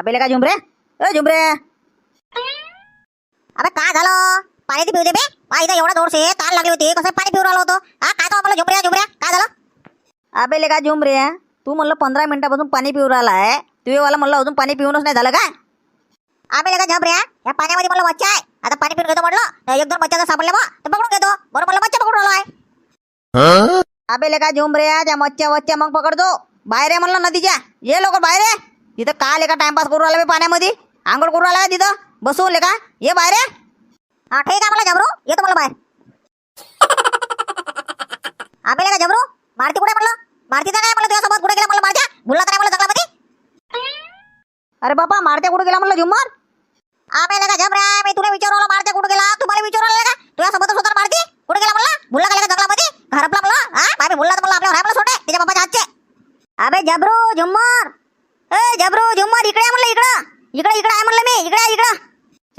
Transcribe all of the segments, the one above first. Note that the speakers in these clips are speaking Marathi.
अबे का झुमरे ए झुमरे अबे काय झालं? पाणी ते पिऊ दे बे. मा इथं एवढा जोरसे तार लागली होती. कसं पाणी पिऊ राहिलो होतो? हा काय तो मला झुमऱ्या झुमऱ्या काय झालं? अबे का झुमरे तू म्हणलं पंधरा मिनिटापासून पाणी पिऊ राहिला आहे तू वाला म्हणलं अजून पाणी पिऊनच नाही झालं काय आम्ही का झबऱ्या या पाण्यामध्ये म्हणलं मच्छा आहे. आता पाणी पिऊन घेतो म्हटलं एक दोन मच्छा जर सापडले बा. तर पकडून घेतो. बरं म्हणलं मच्छा पकडून आलो आहे अबे का झुमरे त्या मच्छ्या वच्छ्या मग पकडतो. बाहेर आहे म्हणलं नदीच्या. ये लवकर बाहेर तिथं का लेका टाइमपास करू बे पाण्यामध्ये. आंघोळ करू का तिथं? बसून लेका ये बाहेर हा ठीक मला झबरू? येतो मला बाहेर. आम्ही का झबरू? मारती कुठे म्हणलं मारती तर काय म्हणलं तुझ्यासोबत कुठे गेला म्हणलं मारत्या? म्हणलं अरे बापा, मारत्या कुठं गेला म्हणलं झुम्मर? आम्ही का झबऱ्या मी तुला विचारलं मारते कुठे गेला? तुम्हाला विचारलं का? तुझ्यासोबत स्वतः मारती? कुठे गेला म्हणलं भुलला का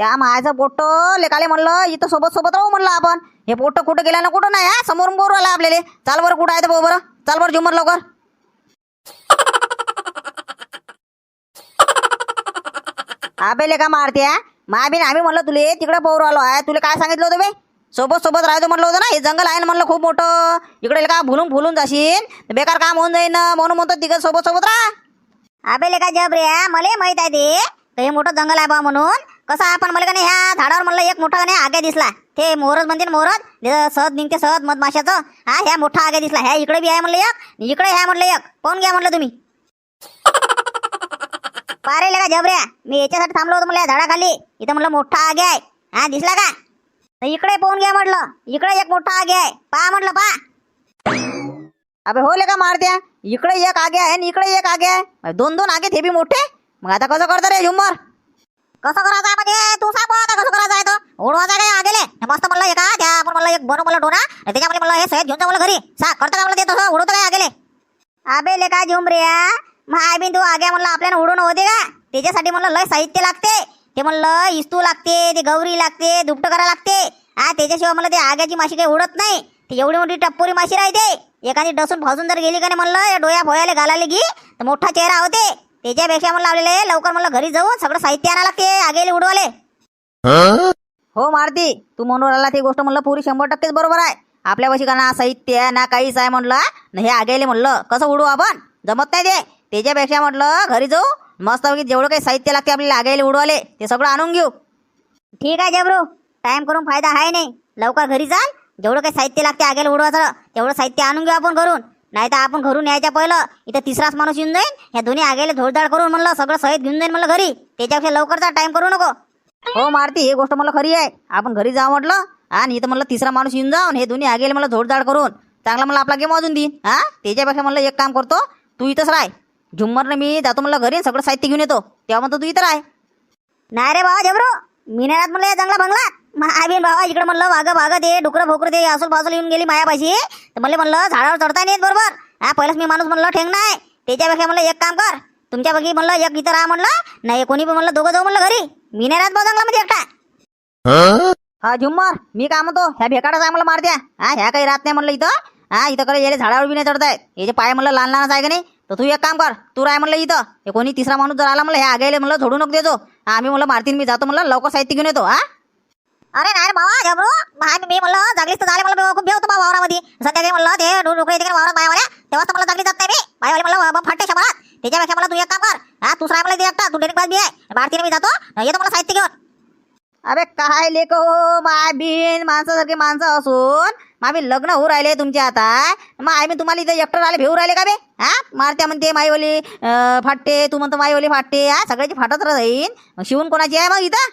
त्या मायाचं पोट्ट लेकाले म्हणलं इथं सोबत सोबत राहू म्हणलं आपण. हे पोट्ट कुठं गेला ना कुठं नाही हा? समोरून बोर आला आपल्याला. चाल बरं कुठं आहे तर बरं. चाल बरं झुमर लवकर. आबे लेका मारते बीन आम्ही म्हणलं तुले तिकडे पोर आलो आहे. तुला काय सांगितलं होतं बे? सोबत सोबत राहायचं म्हटलं होतं ना. हे जंगल आहे ना म्हणलं खूप मोठं. इकडे का भुलून फुलून जाशील? बेकार काम होऊन जाईन ना. म्हणून म्हणतो तिकडे सोबत सोबत राहा. अबे जब रे मला माहीत आहे ते. हे मोठं जंगल आहे बा म्हणून. कसं आहे? पण मला का नाही ह्या झाडावर म्हणलं एक मोठा का नाही आगे दिसला. ते मोरच म्हणते ना मोरच जे सहज निघते सहज मधमाशाचं. हा ह्या मोठा आगे दिसला. ह्या इकडे बी आहे म्हणलं एक इकडे ह्या म्हटलं एक. पाहून घ्या म्हटलं तुम्ही? पारे लेका जबऱ्या? मी याच्यासाठी थांबलो होतो म्हणलं झाडाखाली. इथं म्हणलं मोठा आगे आहे. हा दिसला का? इकडे पाहून घ्या म्हटलं. इकडे एक मोठा आगे आहे. पहा म्हटलं पहा. अबे हो लेका मारत्या. इकडे एक आगे आहे आणि इकडे एक आगे आहे. दोन दोन आगे ते बी मोठे. मग आता कसं करतं रे झुम्मर? कसं करायचं आहे म्हणजे? तू सांग आता कसं करायचं आहे तो? उडवायचा काय? आलेले मस्त म्हणलं एका त्या आपण म्हणलं एक बनू म्हणलं डोना. त्याच्यामध्ये म्हणलं हे सहित घेऊन जा म्हणलं घरी. सा करतं का म्हणलं ते तसं? उडवतं काय आगेले अबे ले काय झुमरिया माय बिन तू आग्या म्हणलं आपल्याला उडून होते का? त्याच्यासाठी म्हणलं लय साहित्य लागते. ते म्हणलं इस्तू लागते ते गौरी लागते दुपटं करा लागते. हा त्याच्याशिवाय मला ते आग्याची माशी काही उडत नाही. ती एवढी मोठी टप्पोरी माशी राहते. एखादी डसून भाजून जर गेली का नाही म्हणलं या डोया भोयाला घालायला गी तर मोठा चेहरा होते. त्याच्यापेक्षा मला लावलेले लवकर म्हणलं घरी जाऊन सगळं साहित्य आणायला लागते आगेले उडवाले. हो मारती तू म्हणून राहिला ती गोष्ट म्हणलं पुरी शंभर टक्केच बरोबर आहे. आपल्यापाशी का ना साहित्य ना काहीच आहे म्हणलं न हे आगेले म्हणलं कसं उडू आपण? जमत नाही ते. त्याच्यापेक्षा म्हटलं घरी जाऊ मस्त जेवढं काही साहित्य लागते आपल्याला आगेले उडवाले ते सगळं आणून घेऊ. ठीक आहे जबरू. टाइम करून फायदा आहे नाही. लवकर घरी जाल जेवढं काही साहित्य लागते आगेले उडवायचं तेवढं साहित्य आणून घेऊ आपण घरून. नाही तर आपण घरून यायच्या पहिलं इथं तिसराच माणूस येऊन जाईल ह्या दोन्ही आगेले धोडधाड करून म्हणलं सगळं सहित घेऊन जाईन म्हणलं घरी. त्याच्यापेक्षा लवकरचा टाइम करू नको. हो मारती हे गोष्ट मला खरी आहे. आपण घरी जाऊ म्हटलं आणि इथं म्हणलं तिसरा माणूस येऊन जाऊन हे दोन्ही आगेले मला जोडजाड करून चांगला मला आपला गेम वाजून देईन हा? त्याच्यापेक्षा म्हणलं एक काम करतो तू इथंच राह. झुम्मरने मी जातो म्हणलं घरी सगळं साहित्य घेऊन येतो. तेव्हा म्हणतो तू इथं राह. नाही रे बाबा जबरू मी नाही राहत म्हणलं या जंगला बंगलात. महाबीन बाबा इकडे म्हणलं वाघ भाग ते डुकरं भोकर ते असूल बाजूला येऊन गेली मायापाशी. तर मला म्हणलं झाडावर चढता नाही बरोबर? हा पहिलंच मी माणूस म्हणलं ठेंग नाही. त्याच्यापेक्षा म्हणलं एक काम कर. तुमच्यापैकी म्हणलं एक इथं राहा म्हणलं नाही कोणी पण म्हणलं दोघं जाऊ म्हणलं घरी. मी नाही राहत बा म्हणजे एकटा. हा झुम्मर मी काय म्हणतो ह्या भेकाडाच आम्हाला मारत्या हा ह्या काही राहत नाही म्हणलं इथं. हा इथं कडे याला झाडावर बी नाही चढतायत. याचे पाय म्हणलं लहान लहानच आहे का नाही? तर तू एक काम कर तू राय म्हणलं इथं. हे कोणी तिसरा माणूस जर आला म्हणलं ह्या आगायला म्हणलं झोडू नको देतो हा, आम्ही म्हणलं मारतीन मी जातो म्हणलं लवकर साहित्य घेऊन येतो हा. अरे नाही बाबा जबरू मी म्हणलं जागलीच तर झाले मला खूप भेवतो बा वावरामध्ये. सध्या ते म्हणलं ते डोकं येते वावरात बायावाल्या. तेव्हा तर मला जागली जात नाही मी. बायवाली म्हणलं फाटे फाटते शंभरात त्याच्यापेक्षा मला तू एक काम कर. हा तू राह मला दे एकटा तू डेरेक्ट बी आहे. मी जातो. येतो मला साहित्य घेऊन. अरे काय लेक हो माय बिन माणसासारखे माणसं असून. मामी लग्न होऊ राहिले तुमचे आता. मग आम्ही तुम्हाला इथं एकटं राहिले भेऊ राहिले का बे? हा? मारत्या म्हणते माईवाली फाटते. तू म्हणतो माईवाली फाटते. हा सगळ्याची फाटत राहीन. शिवून कोणाची आहे मग इथं?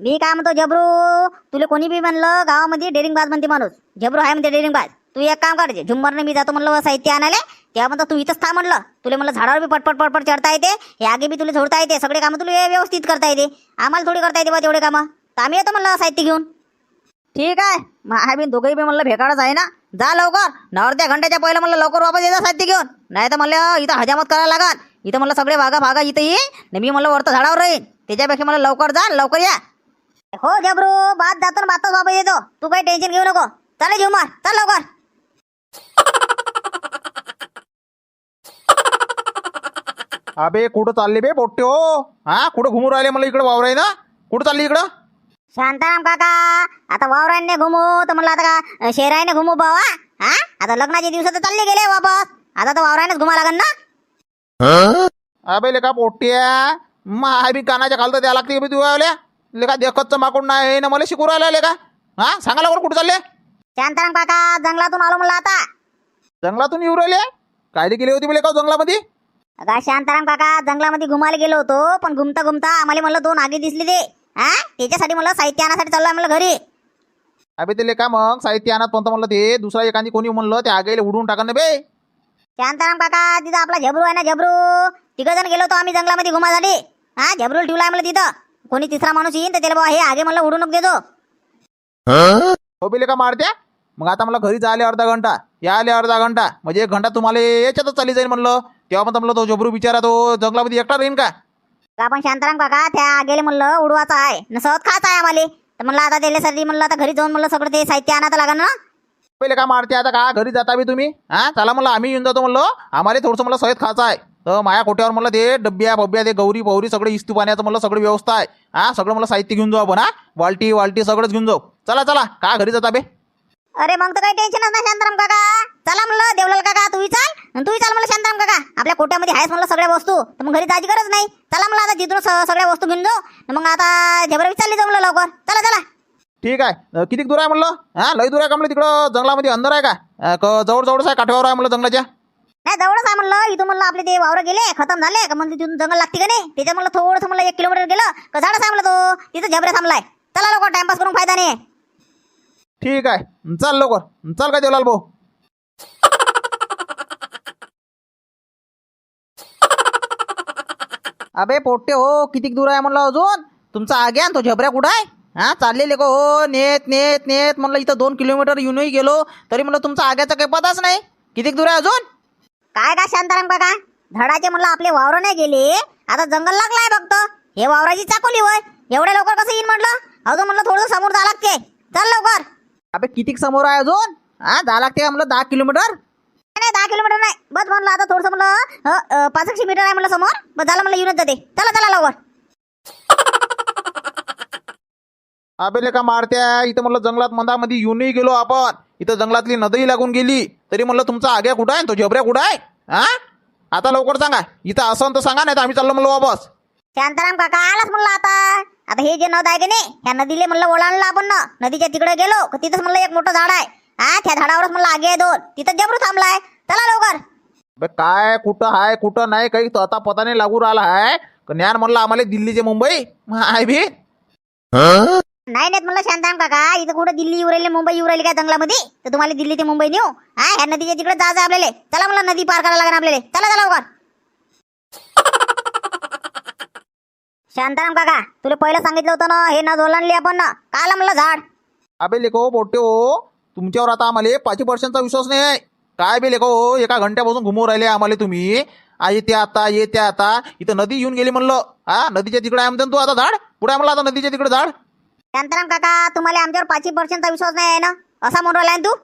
मी काय म्हणतो जबरू तुला कोणी बी म्हणलं गावामध्ये डेरिंग बाज म्हणते माणूस. जबरू आहे म्हणते डेरिंग बाज तू एक काम करायचे झुंबरने मी जातो म्हणलं साहित्य आणायला तेव्हा म्हणतो तू इथंच थांब म्हणलं. तुला म्हणलं झाडावर बी पटपट पटपट चढता येते हे आगे बी तुला झोडता येते सगळे कामं तुला व्यवस्थित करता येते. आम्हाला थोडी करता येते बा तेवढे कामं. तर आम्ही येतो म्हणलं साहित्य घेऊन. ठीक आहे. माय बिन दोघंही बी म्हणलं भेकाडच आहे ना. जा लवकर. न अर्ध्या घंट्याच्या पहिलं म्हणलं लवकर वापस येजा साहित्य घेऊन. नाही तर म्हणलं इथं हजामत करायला लागल. इथं म्हणलं सगळे भागा भागा इथं येईन न मी म्हणलं वरतं झाडावर राहीन. त्याच्यापेक्षा मला लवकर जा लवकर या. हो जबरू बात जातो ना बातच वापस येतो. तू काही टेन्शन घेऊ नको. चालेल झुमर चल लवकर. अबे कुठं चालले बे पोट्टे? हो हा कुठं घुमू राहिले मला इकडं वावर आहे ना? कुठं चालली इकडं? शांताराम काका आता वावराने घुमू तर म्हणलं आता का शेराने घुमू बावा हा? आता लग्नाचे दिवस तर चालले गेले वापस. आता तर वावरानेच घुमा लागन ना? अबे लेका पोट्ट्या माय बी कानाच्या खालतं द्या लागते बे तू लेका देखतचं माकोड नाही ना मला शिकू राहिला लेका हा? सांगा लवकर कुठं चालले? शांताराम काका जंगलातून आलो म्हणलं आता. जंगलातून येऊ राहिले? कायदे केली होती लेका जंगलामध्ये? का शांताराम काका जंगलामध्ये घुमायला गेलो होतो पण घुमता घुमता आम्हाला म्हणलं दोन आगे दिसले ते. हा? त्याच्यासाठी म्हणलं साहित्य आणण्यासाठी चाललोय म्हणलं घरी. अबे ते लेका मग साहित्य आणत पण म्हणलं ते दुसरा एखादी कोणी म्हणलं ते आगेले उडून टाका ना बे. शांताराम काका तिथं आपला झबरू आहे ना झबरू. तिघ जण गेलो होतो आम्ही जंगलामध्ये घुमासाठी हा झबरू ठेवलाय म्हणलं तिथं. कोणी तिसरा माणूस येईन तर त्याला बाबा हे आगे म्हणलं उडून देतो हो लेका मारत्या मग आता मला घरी जायला अर्धा घंटा यायले अर्धा घंटा म्हणजे एक घंटा तुम्हाला याच्यातच चाली जाईल म्हणलं. तेव्हा पण म्हणलं तो जबरू बिचारा तो जंगलामध्ये एकटा राहीन का? का आपण शांताराम काका त्या आगेले म्हणलं उडवाचा आहे. न सहज खायचा आहे आम्हाला. तर म्हणलं आता त्याच्यासाठी म्हणलं आता घरी जाऊन म्हणलं सगळं ते साहित्य आणायचं लागेल ना. पहिले का मारते आता का? घरी जाता बी तुम्ही? हा? चला म्हणलं आम्ही येऊन जातो म्हणलं. आम्हाला थोडंसं मला सहित खायचं आहे. तर माया कोट्यावर म्हणलं ते डब्या बब्या ते गौरी पौरी सगळं इस्तू पाण्याचं म्हणलं सगळी व्यवस्था आहे. हा सगळं मला साहित्य घेऊन जाऊ आपण हा? वालटी वालटी सगळंच घेऊन जाऊ. चला चला का घरी जाता बे? अरे मग तर काही टेन्शनच नाही शांताराम काका? चला म्हणलं देवलाल काका चाल आणि तूही चाल म्हणलं शांताराम काका आपल्या कोट्यामध्ये आहेस म्हणलं सगळ्या वस्तू. तर मग घरी जायची गरज नाही. चला म्हणलं आता तिथून स- सगळ्या वस्तू घेऊन जाऊ. मग आता झबरा चालली जाऊ म्हणलं लवकर. चला चला. ठीक आहे. किती दूर आहे म्हणलं? हा लई दूर आहे का म्हणलं तिकडं? जंगलामध्ये अंदर आहे क- जवळ जवळच आहे काठ्यावर आहे म्हणलं जंगलाच्या? नाही जवळच आहे म्हणलं. इथून म्हणलं आपले ते वावर गेले खतम झाले. का म्हणजे तिथून जंगल लागते का नाही? त्याच्या म्हणलं थोडंसं म्हणलं एक किलोमीटर गेलं. का झाडच आहे म्हणलं तो? तिथं झबऱ्या थांबलाय. चला लवकर टाइमपास करून फायदा नाही ठीक आहे. चल लवकर. चल काय देवलाल भाऊ? अबे पोट्टे हो किती दूर आहे म्हणलं अजून? तुमचा आग्या तो झबऱ्या कुठं आहे? हा चाललेले का हो? नेत नेत नेत. म्हणलं इथं दोन किलोमीटर येऊनही गेलो. तरी म्हणलं तुमचा आग्याचा काही पताच नाही. किती दूर आहे अजून? काय का शांताराम काका? धडाचे म्हणलं आपले वावर नाही गेले. आता जंगल लागलाय फक्त. हे वावराची चाकोली होय. एवढ्या लवकर कसं येईन म्हटलं? अजून म्हणलं थोडं समोर जा लागते. चल लवकर. अबे किती समोर आहे अजून? हा दहा लागते म्हणलं? दहा किलोमीटर? नाही दहा किलोमीटर नाही. बस म्हणलं आता थोडंसं म्हणलं अ, अ, पाच एकशे मीटर आहे म्हणलं समोर. बस झालं म्हणलं येऊनच जाते. चला चला लवकर. अबे का मारत्या? इथं म्हणलं जंगलात मंदामध्ये येऊनही गेलो आपण. इथं जंगलातली नदही लागून गेली. तरी म्हणलं तुमचा आग्या कुठं आहे? तो झबऱ्या कुठं आहे? हा आता लवकर सांगा. इथं असं तर सांगा नाही तर आम्ही चाललो म्हणलं वापस. शांताराम काका आलाच म्हणलं आता. आता हे जे नद आहे की नाही ह्या नदीले म्हणलं ओलांडलं आपण ना. नदीच्या तिकडे गेलो का तिथंच म्हणलं एक मोठं झाड आहे. हा त्या झाडावरच म्हणलं आगे आहे दोन. तिथं जबरू थांबलाय. चला लवकर. बे काय कुठं आहे कुठं नाही काही तो आता पता नाही लागू राहिला आहे का ज्ञान म्हणलं आम्हाला दिल्लीचे मुंबई. आहे भी नाही नाहीत म्हणलं शांताराम काका इथं कुठं दिल्ली येऊ राहिली मुंबई येऊ राहिली काय जंगलामध्ये? तर तुम्हाला दिल्ली ते मुंबई नेऊ. हा ह्या नदीच्या तिकडे जायचं आपल्याला. चला म्हणलं नदी पार करायला लागेल आपल्याला. चला चला लवकर शांताराम काका तुला पहिलं सांगितलं होतं ना हे नद ओलांडली आपण ना. काला म्हणलं झाड. अबे लेखो बोटे हो तुमच्यावर आता आम्हाला पाचशे पर्सेंटचा विश्वास नाही आहे. काय बे लेखो एका घंट्यापासून घुमवून राहिले आम्हाला तुम्ही. आ येते आता येते आता. इथं नदी येऊन गेली म्हणलं. हा नदीच्या तिकडे आहे म्हणते तू आता झाड? पुढे आहे म्हणलं आता नदीच्या तिकडे झाड? शांताराम काका तुम्हाला आमच्यावर पाचशे पर्सेंटचा विश्वास नाही आहे ना? असा म्हणून राहिला ना तू?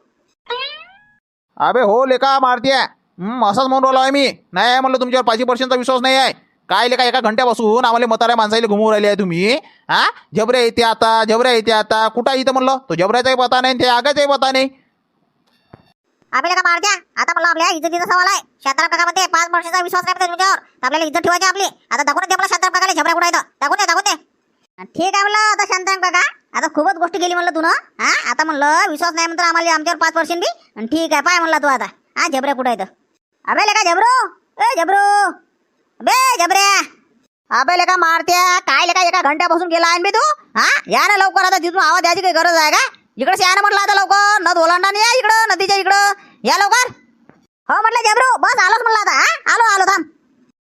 अबे हो लेका मारतीय. हं, असंच म्हणून राहिलो आहे मी. नाही आहे म्हणलं तुमच्यावर पाचशे पर्सेंटचा विश्वास नाही आहे. काय लेका एका घंट्यापासून आम्हाला म्हाताऱ्या माणसाला घुमवून राहिले आहे तुम्ही? हा? झबऱ्या येते आता झबऱ्या येते आता. कुठं आहे इथं म्हणलं? तो झबऱ्याचाही पता नाही त्या आगाचाही पता नाही. आपल्याला का मारत्या. आता म्हणलं आपल्या इज्जतीचा सवाल आहे. शांताराम काका म्हणते पाच वर्षाचा विश्वास नाही तुमच्यावर. आपल्याला इज्जत ठेवायची आपली. आता दाखवून दे मला शांताराम काकाला झबऱ्या कुठे येतं दाखवून दे दाखवून दे. ठीक आहे म्हणलं आता शांताराम काका. आता खूपच गोष्ट गेली म्हणलं तू ना? हा आता म्हणलं विश्वास नाही म्हणतो आम्हाला आमच्यावर पाच पर्सेंट बी? आणि ठीक आहे पाय म्हणला तू आता. हा झबऱ्या आहे तर अबे लेका झबरू. ए झबरू. बे झबऱ्या अबे लेका मारत्या. काय लेका एका घंट्यापासून गेला आहे मी तू? हा या ना लवकर आता तिथून आवाज द्यायची काही गरज आहे का? इकडे या ना म्हटलं आता लवकर. नद ओलांडा नाही या इकडं नदीच्या इकडं. या लवकर. हो म्हटलं झबरू. बस आलोच म्हणलं आता. हा आलो आलो थांब.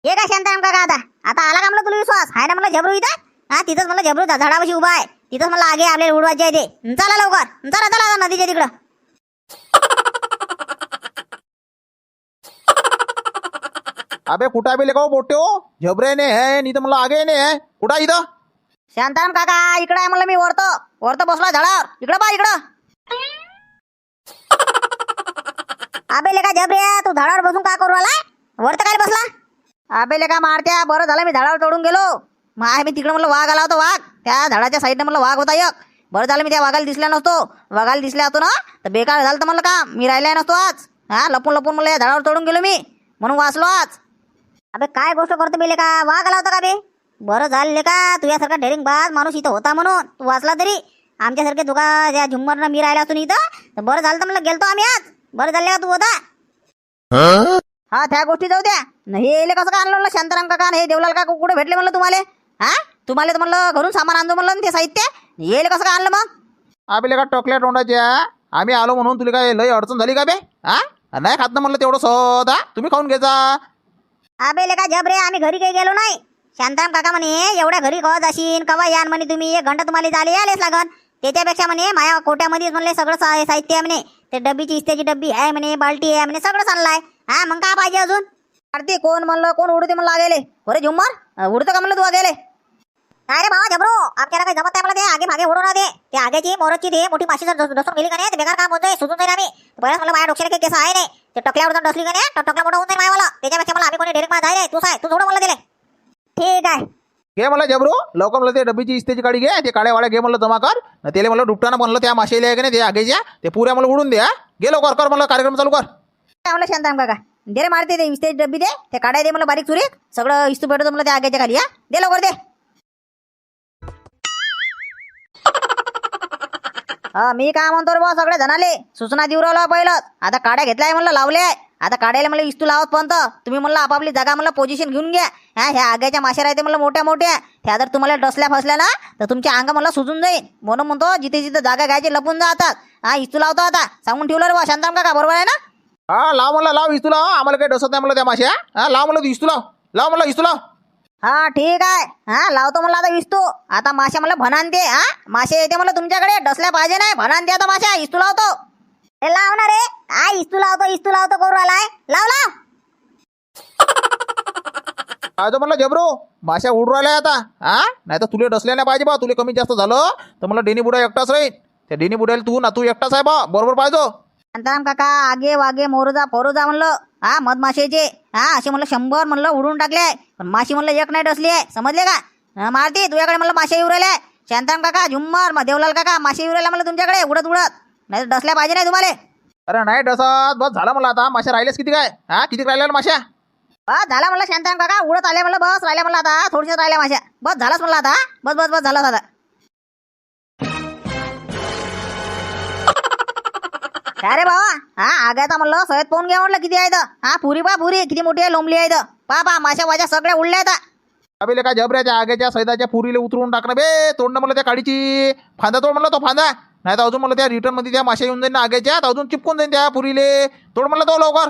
हे काय शांताराम काका आता? आता आला का म्हणलं तुला विश्वास? आहे ना म्हणलं झबरू इथं? हा तिथंच म्हणलं झबरू झा- झाडापाशी उभा आहे. तिथंच म्हणलं आगे आपल्याला उडवायचे आहे ते. चला लवकर. चला चला नदीच्या तिकडं. अबे कुठं बे लेका बोटे हो? झबरे ने आहे इथं म्हणलं आगे ने कुठं आहे इथं? शांताराम काका इकडे आहे म्हणलं मी वरतो. वरतो बसला झाडावर. इकडं पा इकडं. अबे लेका झबऱ्या तू झाडावर बसून का करू आला वरती काय बसला? आबेले का मारत्या. बरं झालं मी झाडावर चढून गेलो. आहे मी तिकडे म्हणलं वाघ आला होता वाघ. त्या झाडाच्या साईडनं म्हणलं वाघ होता एक. बरं झालं मी त्या वाघाला दिसला नसतो. वाघाला दिसला होतो ना तर बेकार झालं तर म्हणलं का मी राहिलाय नसतो आज. हा लपून लपून म्हणलं या झाडावर चढून गेलो मी. म्हणून वाचलो आज. अबे काय गोष्ट करतो बेले का? वाघ आला होता का बे? बरं झाले का? तुझ्यासारखा डेरिंग बाज माणूस इथं होता म्हणून. तू वाचला तरी. आमच्यासारखे तुका ज्या झुम्मरनं मी राहिला असतो ना इथं तर बरं झालं तर म्हणलं गेलतो आम्ही आज. बरं झाले का तू होता? हा? त्या गोष्टी जाऊ द्या. न हे येले कसं काय आणलं शांताराम आणि हे देवलाल काका कुठे भेटले म्हणलं तुम्हाला? हा? तुम्हाला तर म्हणलं घरून सामान आणतो म्हणलं ना ते साहित्य. येले कसं काय आणलं मग? आबे लेका टोकल्या तोंडाच्या आम्ही आलो म्हणून तुला काय लय अडचण झाली का बे? हा? नाही खात ना म्हणलं तेवढं हा तुम्ही खाऊन घ्यायचा अबे लेका जब रे आम्ही घरी काही गेलो नाही. शांताराम काका म्हणे एवढ्या घरी कवा जाशीन? कवा यान? म्हणे तुम्ही. एक घंटा तुम्हाला झाले आलेच लागन. त्याच्यापेक्षा म्हणे माया कोट्यामध्येच म्हणले सगळं सा- साहित्य आहे म्हणे. ते डब्बीची इस्त्याची डब्बी आहे म्हणे बाल्टी आहे म्हणे सगळं चाललंय. हा मग काय पाहिजे अजून? आरती कोण म्हणलं? कोण उडते म्हणलं आगेले? अरे झुम्मर उडतं का म्हणलं तू आगेले? काय रे भावा जबरो? आपल्याला काही जमत नाही मला ते आगे मागे उडवून दे. ते आगेची मोरची ते मोठी माशी जर डस- डसून गेली का नाही बेकार काम होतंय सुचून जाईल आम्ही. बरं मला माझ्या डोक्याला काही केस आहे नाही ते टकल्यावर जर डसली का नाही तर टकल्या मोठं होऊन जाईल मला त्याच्यापेक्षा मला आम्ही कोणी डेरेक्ट मला जाय तू साय तू थोडं मला दिले ठीक आहे. घे मला जबरू. लवकर म्हणलं ते डब्बीची इस्तेची काडी घे ते काळ्या वाड्या घे म्हणलं जमा कर. न त्याला म्हणलं डुबताना म्हणलं त्या माशेले आहे का नाही ते आगेच्या ते पुऱ्या मला उडून द्या गे लवकर कर म्हणलं कार्यक्रम चालू कर. काय म्हणलं शांताराम काका. दे रे मारते ते इस्तेच डब्बी दे. ते काढाय दे मला बारीक चुरीत सगळं इस्तू भेटतो मला त्या आग्याच्या खाली हा. दे लवकर दे. हा मी काय म्हणतो रे बा सगळे जणाले? सूचना देऊ राहिला पहिलं आता काड्या घेतल्या म्हणलं लावले आता काढायला मला इस्तू लावत पण तुम्ही म्हणलं आपापली जागा म्हणलं पोझिशन घेऊन घ्या. हा ह्या आग्याच्या माश्या राहते म्हणलं मोठ्या मोठ्या. त्या जर तुम्हाला डसल्या फसल्या ना तर तुमच्या अंग मला सुजून जाईल म्हणून म्हणतो जिथे जिथे जागा घ्यायची लपून जातात. हा इस्तू लावतो आता. सांगून ठेवलं रे बा शांताम का बरोबर आहे ना? हा लाव म्हणलं लाव इस्तू लाव. आम्हाला काही डसत नाही म्हणलं त्या माश्या. हा लाव म्हणलं इस्तू लाव. लाव म्हणलं इस्तू लाव. हा ठीक आहे. हा लावतो म्हणलं आता विस्तू आता माशा मला भनान ते हा? मासे येते म्हणलं तुमच्याकडे. डसल्या पाहिजे नाही. भनान ते आता माशा इस्तू लावतो. ए, लाव ना रे. आ इस्तू लावतो इस्तू लावतो करू आलाय लाव लाव. काय तो म्हणलं जबरू माश्या उडू राहिल्या आता. हा? नाही तर तुले डसल्या नाही पाहिजे बा. तुले कमी जास्त झालं. तर मला डेनी बुडा एकटाच राहील त्या डेनी बुड्याला तू ना तू एकटाच आहे बा. बरोबर पाहिजे. शांताराम काका आगे वागे मोरोजा पोरोजा म्हणलं. हा मधमाशेचे हा असे म्हणलं शंभर म्हणलं उडून टाकले. आहे पण माशी म्हणलं एक नाही डसली आहे. समजले का? हा, मारती. तुझ्याकडे म्हणलं मासे येऊ राहिले. शांताराम काका झुम्मर. म- देवलाल काका मासे येऊ राहिले म्हणलं तुमच्याकडे. उडत उडत. नाही तर डसल्या पाहिजे नाही तुम्हाला. अरे नाही डसत. बस झालं मला आता. माश्या राहिल्यास किती काय? हा किती राहिल्या रे माश्या बस झाला म्हणलं शांताराम काका. उडत आले म्हणलं बस. राहिल्या म्हणलं आता. थोडीशी राहिल्या माशा बस झालाच म्हणलं आता. बस बस बस झालं आता. काय रे बाबा हा आगायचा म्हणलं सयत पाहून घ्या म्हटलं किती आहे हा पुरी पा पुरी किती मोठी आहे लोंबली आहे पा पा माशा वाजा सगळ्या उडल्या आहेत. अबे काय जबऱ्याच्या आग्याच्या सैदाच्या पुरीले उतरून टाकणं. बे तोडणं म्हणलं त्या काडीची. फांदा तोड म्हणलं तो फांदा. नाही तर अजून मला त्या रिटर्नमध्ये त्या माश्या येऊन जाईन आग्याच्या तर अजून चिपकून जाईन त्या पुरीले. तोड म्हणलं तो लवकर.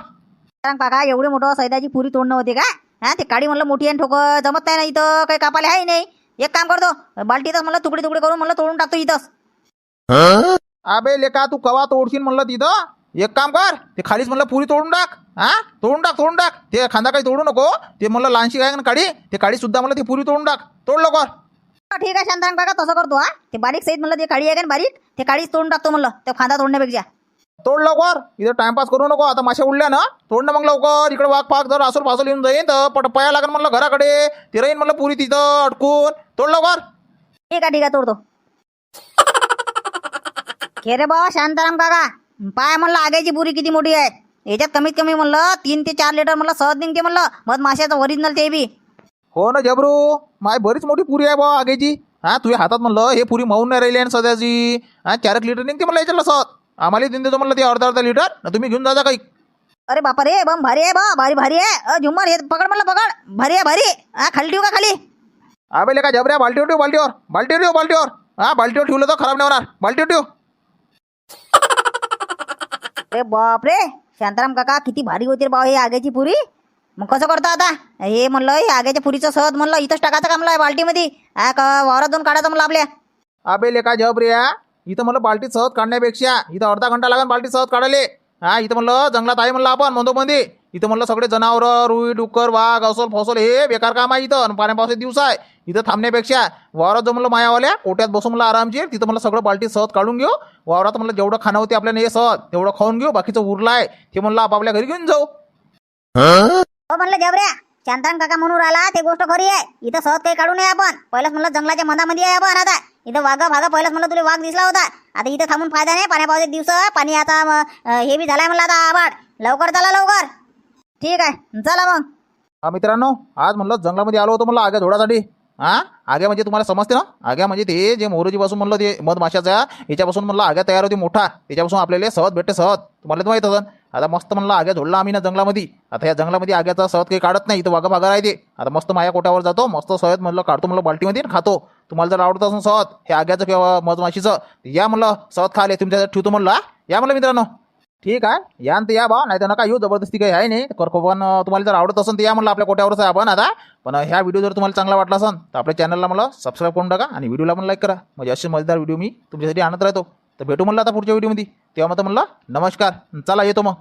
सांग काका एवढी मोठं सैदाची पुरी तोडणं होते का हा ते काडी म्हणलं मोठी आहे ठोक जमत नाही ना इथं काही कापाले आहे नाही. एक काम करतो बाल्टीतच म्हणलं तुकडे तुकडे करून म्हणलं तोडून टाकतो इथंच. अबे लेका तू कवा तोडशील म्हणलं तिथं? एक काम कर ते खालीच म्हणलं पुरी तोडून टाक हा? तोडून टाक तोडून टाक. ते खांदा काही तोडू नको. ते म्हणलं लहानशी काय ना काडी ते काडी सुद्धा म्हणलं ती पुरी तोडून टाक. तोड लवकर. ठीक आहे शांताराम काका तसं करतो हा. ते बारीक सहित म्हणलं ते काळी आहे का ना बारीक ते काळीच तोडून टाकतो म्हणलं. ते खांदा तोडण्यापेक्षा तोड लवकर. इथं टाइमपास करू नको. आता माश्या उडल्या ना तोडणं मग लवकर. इकडे वाघ पाक जर असोल पासोल येऊन जाईन तर पट पया लागेल म्हणलं घराकडे. ते राहीन म्हणलं पुरी तिथं अडकून. तोड लवकर. ठीक आहे ठीक आहे तोडतो. के रे बाबा शांताराम काका पाय म्हणलं आग्याची पुरी किती मोठी आहे याच्यात कमीत कमी म्हणलं तीन ते चार लिटर म्हणलं सहज निघते म्हणलं. मध माशाचं ओरिजिनल ते बी. हो ना जबरू माय बरीच मोठी पुरी आहे बा आगेची हा तुझ्या हातात म्हणलं हे पुरी मावून नाही राहिली आणि सध्याची. हा चार एक लिटर निघते मला याच्याला सत आम्हाला देऊन देतो म्हणलं ते अर्धा अर्धा लिटर न तुम्ही घेऊन जा काही. अरे बापा रे बम भारी आहे बा भारी भारी आहे. अ, झुम्मर हे पकड म्हणलं पकड. भारी आहे भारी. हा खाली ठेवू का खाली? आबेले का जबऱ्या बाल्टीवर ठेव बाल्टीवर. बाल्टीवर ठेव बाल्टीवर. हा बाल्टीवर ठेवलं तर खराब नाही होणार. बाल्टीवर ठेव. अरे बाप रे शांताराम काका किती भारी होती रे बा हे आग्याची पुरी. मग कसं करतो आता? हे म्हणलं हे आग्याच्या पुरीचं सहज म्हणलं इथंच टाकायचं काम म्हणलं बाल्टीमध्ये. हा का वावरात जाऊन काढायचं म्हणलं आपल्या. अबे आबेले रे हा इथं म्हणलं बाल्टी सहज काढण्यापेक्षा. इथं अर्धा घंटा लागेल बाल्टी सहज काढायले. हा इथं म्हणलं जंगलात आहे म्हणलं आपण मंदोमंदी. इथं म्हणलं सगळे जनावरं रुई डुक्कर वाघ असोल फसोल हे बेकार काम आहे इथं. आणि पाण्या पावसाचे दिवस आहे. इथं थांबण्यापेक्षा वावरात जो म्हणलं मायावाल्या कोट्यात बसून मला आरामशीर तिथं म्हणलं सगळं बाल्टी सहज काढून घेऊ. वावरात म्हणलं जेवढं खाणं होते आपल्याला हे सहज तेवढं खाऊन घेऊ. बाकीचं उरलं आहे ते म्हणलं आपापल्या घरी घेऊन जाऊ. हो म्हणलं जबऱ्या शांताराम काका म्हणून राहिला ते गोष्ट खरी आहे. इथं सहज काही काढू नये आपण. पहिलंच म्हणलं जंगलाच्या मधामध्ये आहे आपण आता. इथं वाघा भागा पहिलंच म्हणलं तुला वाघ दिसला होता. आता इथं थांबून फायदा नाही. पाण्या पावसाचे दिवस पाणी आता अं, हे बी झालाय म्हणलं आता आबाड लवकर चला लवकर. ठीक आहे चला मग. हा मित्रांनो आज म्हणलं जंगलामध्ये आलो होतो म्हणलं आग्या धोडासाठी हा? आग्या म्हणजे तुम्हाला समजते ना? आग्या म्हणजे ते जे मोहरीजीपासून म्हणलं ते मधमाशाचा याच्यापासून म्हणलं आग्या तयार होती मोठा. त्याच्यापासून आपल्याला सहज भेटते सहज. तुम्हाला तर माहीत असन आता मस्त म्हणलं आग्या झोडला आम्ही ना जंगलामध्ये. आता या जंगलामध्ये आग्याचा सहज काही काढत नाही इथं वाघा भागा राहते. आता मस्त माया कोट्यावर जातो मस्त सहज म्हणलं काढतो म्हणलं बाल्टीमध्ये खातो. तुम्हाला जर आवडत असून सहज हे आग्याचं किंवा मधमाशीचं या म्हणलं सहज खाले तुमच्या ठेवतो म्हणलं हा? या म्हणलं मित्रांनो. ठीक आहे. या न तर या बा नाही तर नका येऊ जबरदस्ती काही आहे नाही. कर पण तुम्हाला जर आवडत असेल तर या म्हणलं आपल्या कोट्यावरच आहे आपण आता. पण ह्या व्हिडिओ जर तुम्हाला चांगला वाटला असेल तर आपल्या चॅनलला मला सबस्क्राईब करून टाका आणि व्हिडिओला पण लाईक करा. म्हणजे असे मजेदार व्हिडिओ मी तुमच्यासाठी आणत राहतो. तर भेटू म्हणलं आता पुढच्या व्हिडिओमध्ये तेव्हा मग म्हणलं नमस्कार. चला येतो मग.